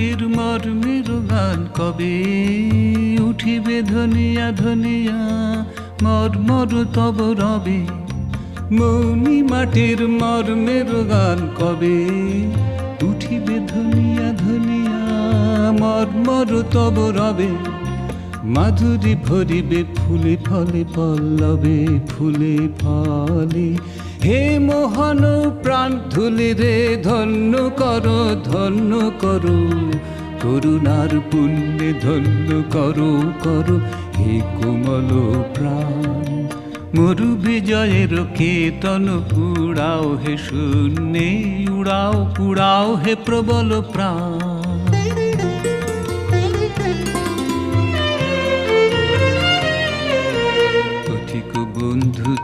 মাটির মর্মের গান কবে উঠিবে ধনিয়া ধনিয়া? মর্মর তব রবে। মৌনি মাটির মর্মের গান কবে উঠিবে ধনিয়া ধনিয়া? মর্মর তব রবে। মাধুরী ভরিবে ফুলে ফলে, পল্লবে ফুলে ফলে। হে মোহন, প্রাণ ধুলে রে, ধন্য করো ধন্য করো। করুণার পুণ্যে ধন্য করো করো। হে কোমল প্রাণ মরু বিজয়ের কেতন উড়াও হে শূন্যে, উড়াও উড়াও হে প্রবল প্রাণ। বন্ধু